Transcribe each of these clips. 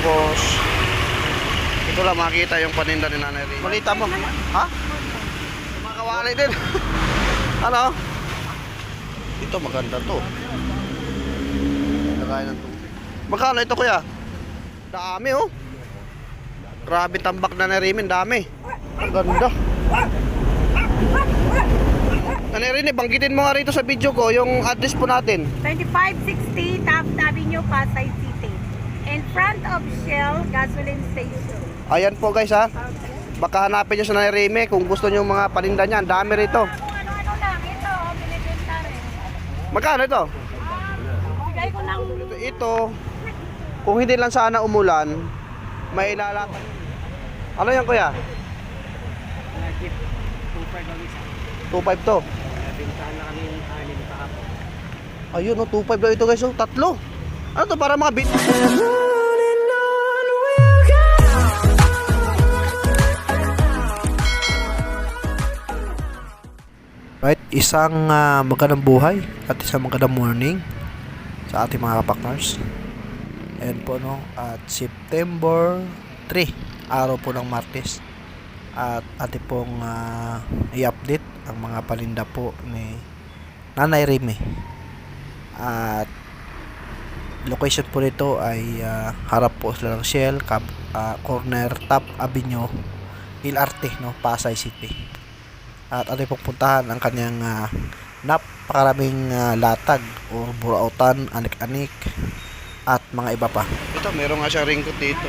Tapos, ito lang makita yung paninda ni Nanay Rina. Malita mo? Ha? Mga kawali din. ano? Ito maganda to. Lagay ng tubig. Magkano ito kuya? Dami oh. Grabe tambak na Rimin, dami. Ang ganda. Nanay Rin, banggitin mo nga rito sa video ko yung address po natin. 2560 Taft Avenue, Pasay City. In front of Shell Gasoline Station. Ayan po guys ha. Baka hanapin nyo sa Nanay Rime kung gusto nyo yung mga paninda niyan. Dami rito. Kung ano-ano lang, ito, binibenta rin. Magkano ito? Bigay ko ng Ito, ito kung hindi lang sana umulan, may ilalatan. Ano yan kuya? 2.5 to. Ayun, no, 2.5 daw ito guys. Oh, tatlo. Ano to? Para mga bit. Right, isang ah, magandang buhay at isang magandang morning sa ating mga kapaknars. Ayan po no, at September 3, araw po ng Martes. At ating pong ah, i-update ang mga palinda po ni Nanay Remy. At location po nito ay ah, harap po sila ng Shell, Cap, ah, corner Top Avenue, Ilarte, no, Pasay City. At ating pong puntahan ang kanyang ah, napakaraming ah, latag o burautan, anik-anik at mga iba pa. Ito, meron nga siyang ringkot dito.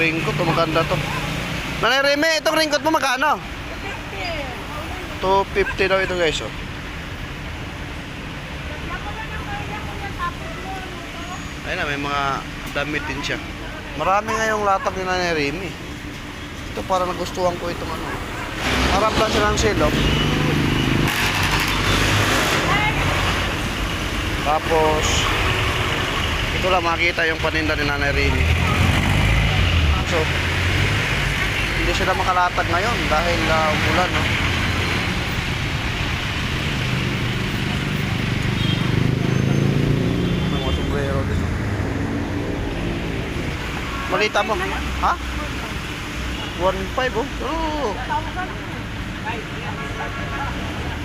Ringkot, maganda to. Nanay Reme, itong ringkot mo magkano? 250 daw ito guys, oh. Ayun na, may mga damit din siya. Marami nga yung latag ni Nanay Remy. Ito para nagustuhan ko itong ano. Harap lang siya ng sale, oh. Tapos, ito lang makita yung paninda ni Nanay Remy. So, hindi sila makalatag ngayon dahil uh, umulan, no? May mga sombrero din, no? Malita mo? Ha? 1.5 oh. Oo.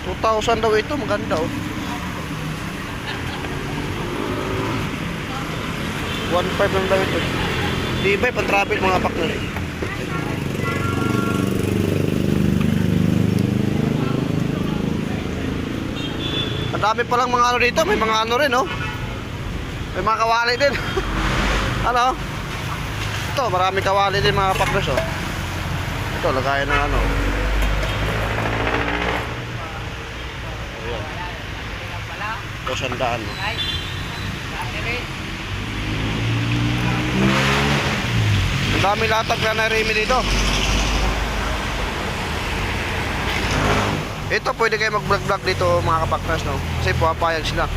2,000 daw ito. Maganda oh. 1.5 lang daw ito. Di ba pang traffic mga partner? Ang dami palang mga ano dito. May mga ano rin oh. May mga kawali din. ano? Ito, marami kawali din mga partners oh. Ito, lagayan ng ano. Ayan. Ito, sandaan. Ang dami latag na na-remi dito. Ito, pwede kayo mag-vlog-vlog dito mga kapaknas, no? Kasi puwapayag sila.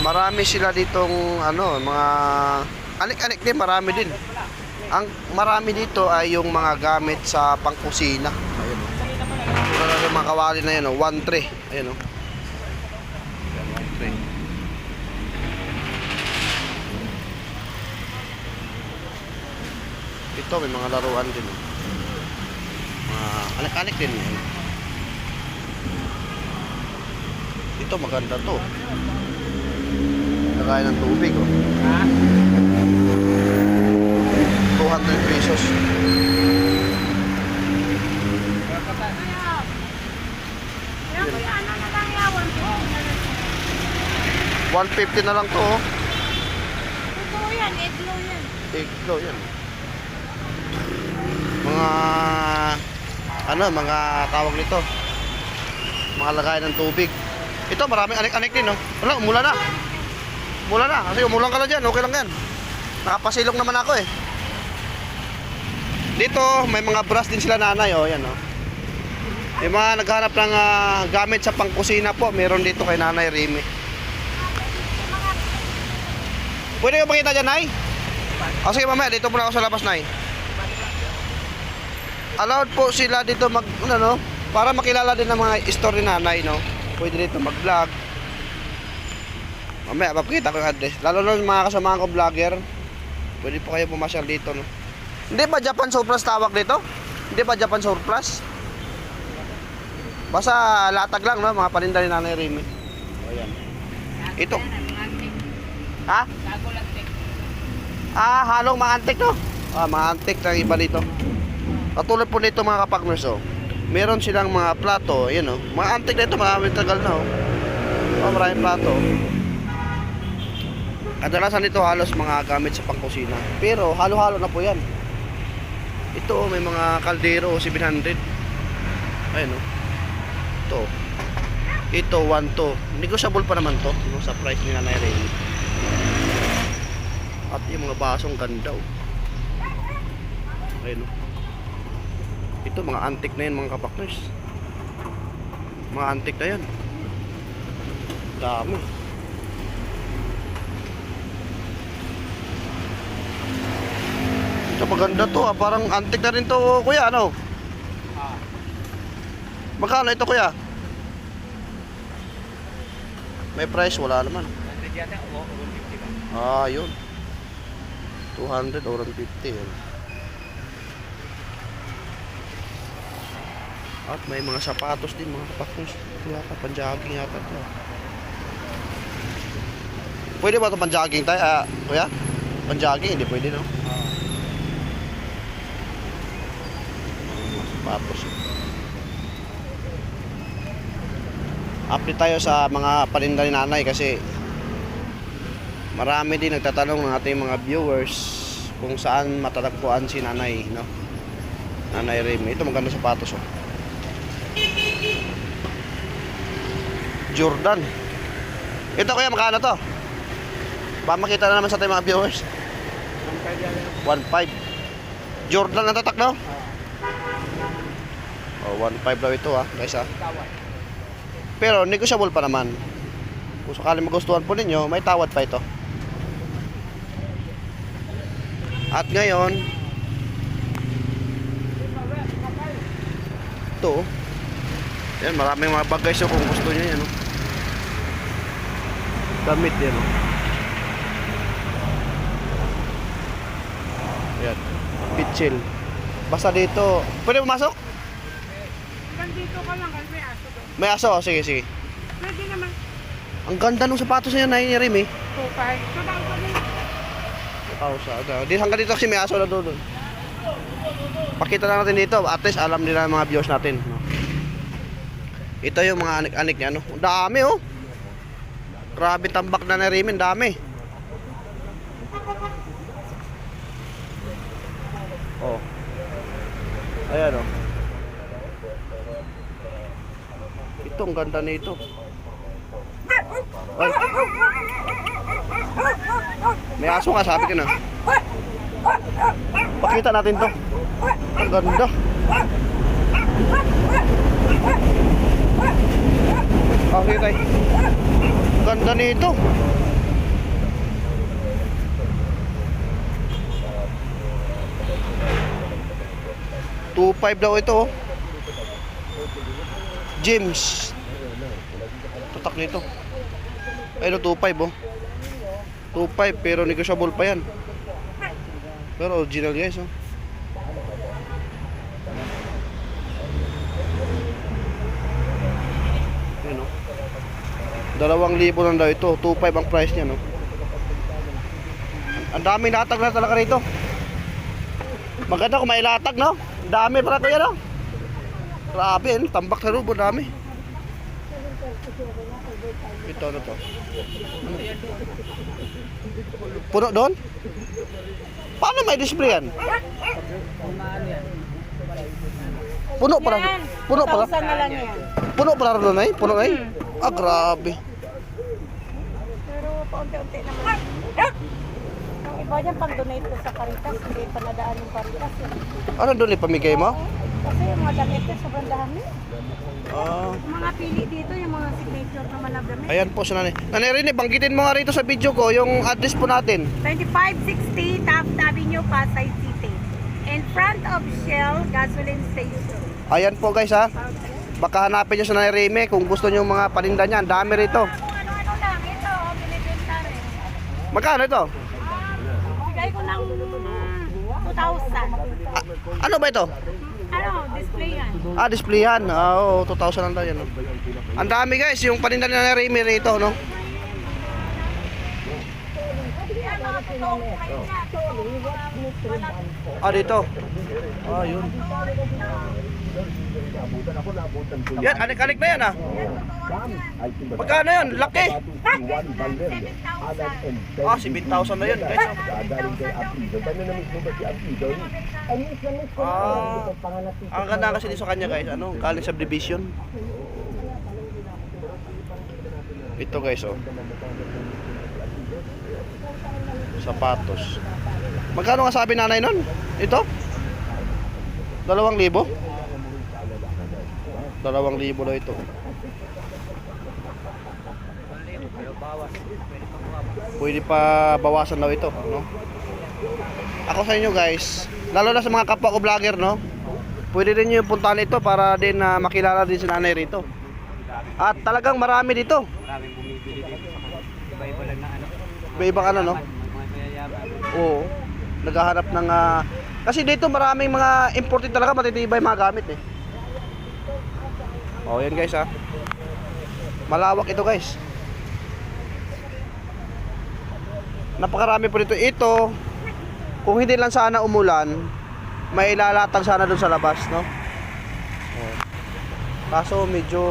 Marami sila ditong, ano, mga... Anik-anik din, marami din. Ang marami dito ay yung mga gamit sa pangkusina. Ayun. Ito yung mga kawali na yun, oh. One tray. Ayun, oh. Ayan, one tray. Ito, may mga laruan din. oh. Mga anik-anik din. Ayun. Ito, maganda to. Lagay ng tubig, oh. 200 pesos. Kuya, ano na lang yawan ko? 150 na lang to, oh. Totoo yan, iglo yan. Iglo yan. Mga ano, mga tawag nito. Mga lagay ng tubig. Ito, maraming anik-anik din, no? Wala, umulan na. Umulan na. Kasi umulan ka lang dyan. Okay lang yan. Nakapasilong naman ako, eh. Dito, may mga brush din sila nanay, oh. Yan, oh. Yung mga naghanap ng ah, gamit sa pangkusina po, meron dito kay Nanay Remy. Pwede ko pakita dyan, Nay? O sige mamaya, dito muna ako sa labas, Nay. Allowed po sila dito mag, ano, no? Para makilala din ng mga story nanay, no? Pwede dito mag-vlog. Mamaya, papakita ko yung address. Lalo na mga kasamahan ko vlogger. Pwede po kayo pumasyal dito, no? Hindi ba Japan Surplus tawag dito? Hindi ba Japan Surplus? Basta latag lang, no? Mga paninda ni Nanay Remy. Ito. Ha? Ah, halong mga antik, no? Ah, mga antik na iba dito. Katulad po nito mga kapakners, oh. Meron silang mga plato, yun, oh. Mga antik na ito, maraming tagal na, oh. Oh, maraming plato. Kadalasan ito halos mga gamit sa pangkusina. Pero halo-halo na po yan. Ito, may mga kaldero, 700. Ayun, oh. Ito. Ito, 1 to. Negotiable pa naman to, no, sa price ni Nanay Ray. At yung mga basong ganda, oh. Ayun, oh. Ito, mga antik na yan, mga kapakners. Mga antik na yan. Dami. Ito maganda to ah. Parang antik na rin to kuya ano? Magkano ito kuya? May price wala naman. Ah, yun. 200 or 150 yun. At may mga sapatos din mga kapaknos. Yata panjogging yata to. Pwede ba ito panjogging tayo? Ah, kuya? Panjogging? Hindi pwede no? Mga sapatos. Update tayo sa mga paninda ni nanay kasi marami din nagtatanong ng ating mga viewers kung saan matatagpuan si nanay, no? Nanay Remy. Ito maganda sapatos, oh. Jordan. Ito kuya, magkano to? Ba makita na naman sa ating mga viewers. 1.5. Jordan ang tatak, no? Oh, 1.5 daw ito ah, guys ah. Pero negotiable pa naman. Kung sakali magustuhan po ninyo, may tawad pa ito. At ngayon, ito, yan, maraming mga bagay so kung gusto niyo yan. Oh. Damit yan. Oh. Yan, pitchil. Basta dito, pwede pumasok? Hanggang dito ka lang kasi may aso doon. May aso, oh. sige, sige. Pwede naman. Ang ganda ng sapatos niya, Nay ni Remy. 2.5. Sabang ko din. Pausa. Di hanggang dito kasi may aso na doon. Pakita lang natin dito. At least alam nila mga viewers natin. No? Ito yung mga anik-anik niya. No? Dami oh. Grabe tambak na Remy. Ang dami. Oh. Ayan oh. Ito ang ganda nito. Ay. May aso nga sabi ko na. Pakita natin to. Ang ganda. Okay. Ang ganda nito. Two five daw ito. oh. James. Tatak nito. Ayun, 2.5 oh. 2.5 pero negotiable pa yan. Pero original guys oh. Ayun oh. Dalawang libo lang daw ito. 2.5 ang price niya no. Ang daming latag na talaga rito. Maganda kung may latag no. Ang dami para kuya no. Grabe, eh, tambak sa rubo, dami. Ito ano to? Puno doon? Paano may display yan? Puno pala. Puno pala. 1,000 na lang yan. Puno pala doon ay? Puno ay? Ah, grabe. Pero paunti-unti naman. Ang iba dyan pang donate ko sa Caritas, hindi pa nadaan yung Caritas. Eh. Ano doon ipamigay mo? Kasi yung mga damit sobrang dami. Ah, Yung mga pili dito, yung mga signature na damit. ayan po si nanay. Nanay Rini, banggitin mo nga rito sa video ko yung address po natin. 2560 Taft Avenue, Pasay City. In front of Shell Gasoline Station. Ayan po guys ha. Baka hanapin nyo sa Nanay Remy kung gusto nyo mga paninda niya. Ang dami rito. Ano-ano lang, ito, binibenta Magkano ito? Bigay ko ng mm, 2,000. Ah, ano ba ito? Ano, display yan. Ah, displayan. Ah, oo, 2,000 lang daw yan. Ang dami guys, yung paninda na Remy rito, no? Yan, mga totoong kain na. Ah, dito. Ah, yun. Yan, alik-alik na yan ah. Magkano yan? Laki. 7,000. Ah, 7,000 na yun guys. oh. Ah, ang ganda kasi dito sa kanya guys, ano, galing subdivision. Ito guys, oh. Sapatos. Magkano nga sabi nanay nun? Ito? Dalawang libo? Dalawang libo daw ito. Pwede pa bawasan daw ito, no? Ako sa inyo guys, lalo na sa mga kapwa ko vlogger, no? Pwede nyo yung puntahan ito para din na makilala din si nanay rito. At talagang marami dito. Maraming bumibili dito. Iba-iba lang na ano. Iba-ibang ano, no? Oo. Naghahanap ng ah, kasi dito maraming mga imported talaga matitibay mga gamit eh. Oh, yan guys ah. Malawak ito guys. Napakarami po dito. Ito, kung hindi lang sana umulan, may ilalatag sana doon sa labas, no? Oh. Kaso medyo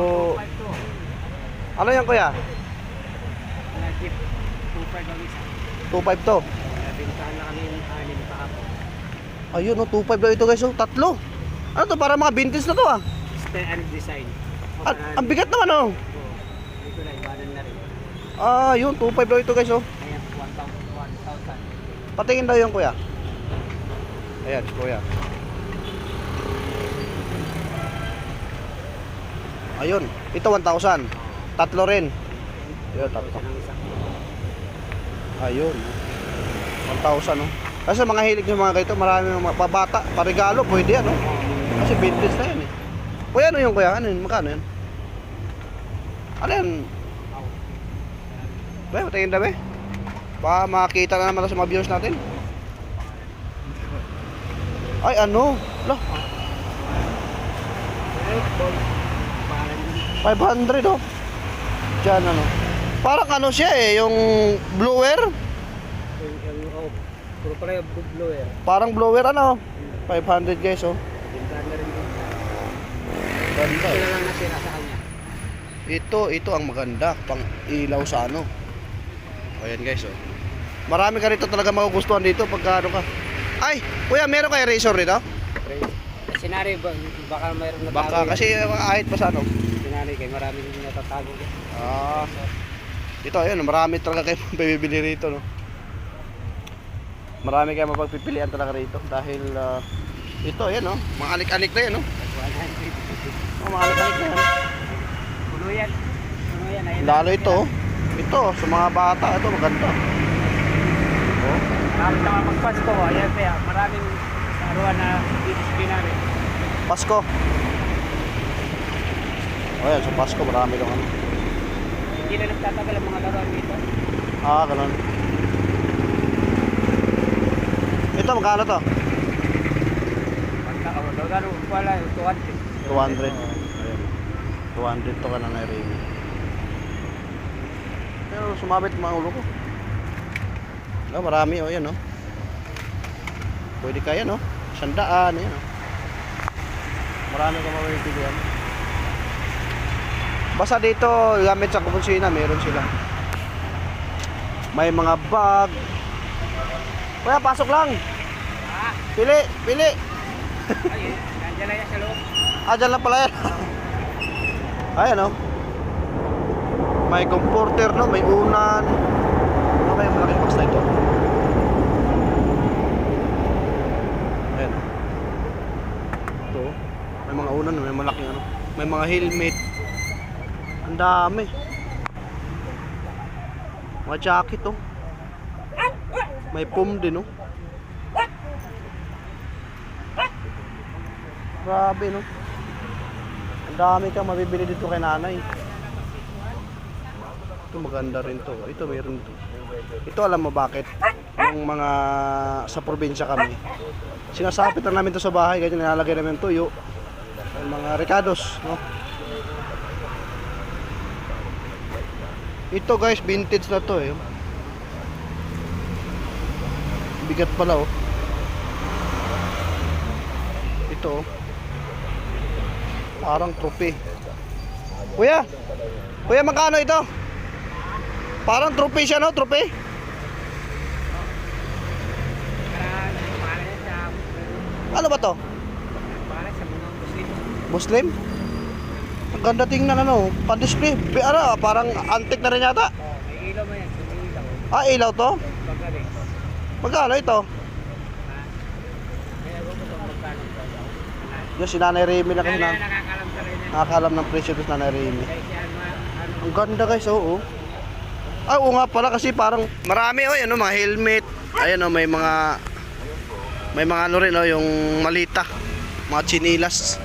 Ano yan kuya? Mga jeep. Super daw isa. 2.5 to. Nabintahan na kami yung anim kahapon. Ayun, no, 2.5 daw ito guys, oh, tatlo. Ano to, para mga vintage na to ah. Style and design. O, Ang, parang- ang bigat naman oh. Oo. Na, ibanan na rin. Ah, yun, 2.5 daw ito guys oh. Kaya 1,000. Patingin daw yung kuya. Ayan, kuya. Ayun, ito 1,000. Tatlo rin. Ayun, tatlo. Ayun. 1,000 oh. Kasi mga hilig ng mga ganito, marami mga pabata, parigalo, pwede yan oh. Kasi vintage na yan eh. Kuya, ano yung kuya? Ano yun? Magkano yun? Ano yan? Be, patingin na be. Baka makita na naman sa mga viewers natin. Ay, ano? Parang 500 oh. Diyan ano. Parang ano siya eh, yung blower. Puro pala yung blower. Parang blower ano. 500 guys oh. Bintahan na rin dito. Ganda Ito eh. na lang natira sa kanya. Ito, ito ang maganda. Pang ilaw sa ano. Ayan guys oh. Marami ka rito talaga magugustuhan dito pagka ano ka. Ay, kuya, meron kayo razor dito? Sinari, ba, baka mayroon na Baka kasi uh, kahit pa sa ano. Sinari, kay maraming natatago. Ah. Ito, ayun, marami talaga kayo bibili rito, no? Marami kayo mapagpipilian talaga rito dahil ah, ito, ayan, no? Mga alik-alik na yan? 100. Oh, mga alik-alik na yan. Puno yan. Puno yan. Ayun Lalo ito, oh. ito, sa mga bata, ito, maganda. Oh, Marami na nga magpasko. Ayan kaya maraming aruan na didisiplinary. Pasko. Oh, ayan, sa Pasko, marami lang ano. Hindi na nagtatagal ang mga laruan dito. Ah, ganun. Ito, magkano to? Laro, wala, 200. 200. Ayan. 200 to ka na na rin. Pero sumabit mga ulo ko. No, marami oh, yan oh. Pwede kaya no? Sandaan, yan oh. Marami ka mapipilian. Basta dito, gamit sa kupunsina, meron sila. May mga bag. Kuya, pasok lang. Ah, Pili, pili. ayun. Nandiyan na yan sa loob. Ah, dyan lang pala yan. Ayan, oh. May comforter, no? May unan. Ano kaya malaking box na ito? Ayan. Ito, oh. May mga unan, may malaking ano. May mga helmet. Ang dami. Mga jacket, oh. May pum din, oh. Grabe, no? Ang dami kang mabibili dito kay nanay. Ito maganda rin to. Ito meron to. Ito alam mo bakit? Yung mga sa probinsya kami. Sinasapit na namin to sa bahay, ganyan nilalagay namin ng tuyo. Yung mga ricados, no? Ito guys, vintage na to eh. Bigat pala oh. Ito oh. Parang trope. Kuya! Kuya, magkano ito? Parang trope siya, no? Sa Ano ba to? Muslim. Ang ganda tingnan ano, pan-display. Bi- Ano, parang antique na rin yata. Ah, ilaw to? Magkano ito? Yung si Nanay Remy na kasi na, nakakalam ng presyo ko si Nanay Remy. Ang ganda guys, oo. Ah, oo nga pala kasi parang marami oh, ano, mga helmet. Ayan oh, may mga may mga ano rin oh, yung malita. Mga chinilas.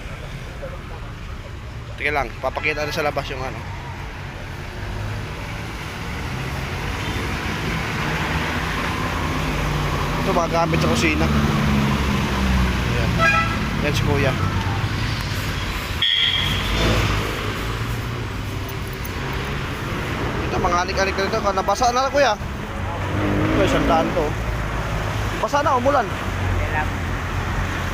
Teka lang, papakita na sa labas yung ano. Ito mga gamit sa kusina. Ayan. Yan si kuya. Ito mga alik-alik na ito. Nabasa na lang kuya. Ito isang daan to. Basa na, umulan. Kaya lang.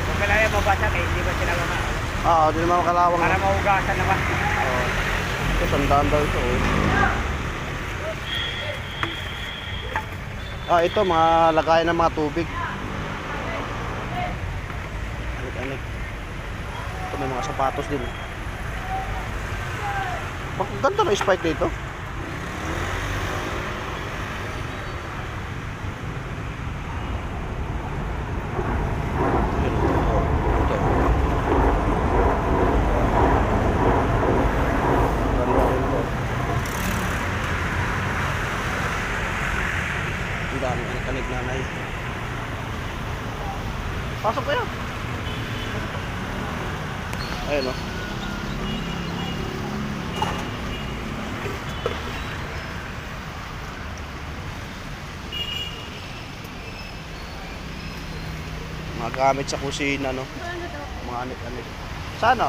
Kung kailangan mabasa kayo, hindi ba sila mga Ah, hindi naman makalawang. para maugasan naman. Oh. Ito isang daan daw ito. Oh. Ah, ito mga lagayan ng mga tubig. Alik-alik. Ito may mga sapatos din. Bakit ganda na spike dito? Ito. Ganda rin to. Ang dami anak-anak nanay. Pasok kayo. Ayun o. Mga gamit sa kusina, no? Mga anik-anik. Saan?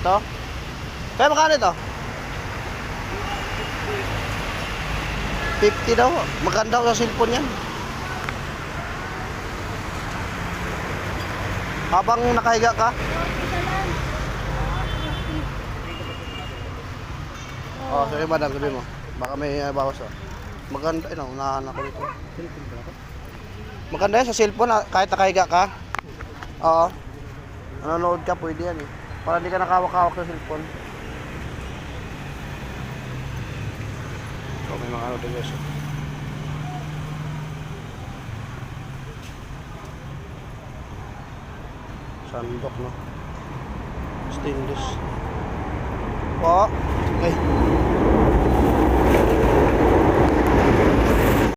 Ito? Kaya magkano ito? 50 daw. Maganda sa cellphone yan. Habang nakahiga ka? Oh, sige madam, sabi mo. Baka may uh, bawas oh. Maganda, ino, unahan ako dito. Maganda yan sa cellphone, ah, kahit nakahiga ka. Oo. Nanonood ka, pwede yan eh. Para hindi ka nakawak-hawak sa cellphone. So, may mga ano din guys. Sandok, no? Stainless. Po. Okay.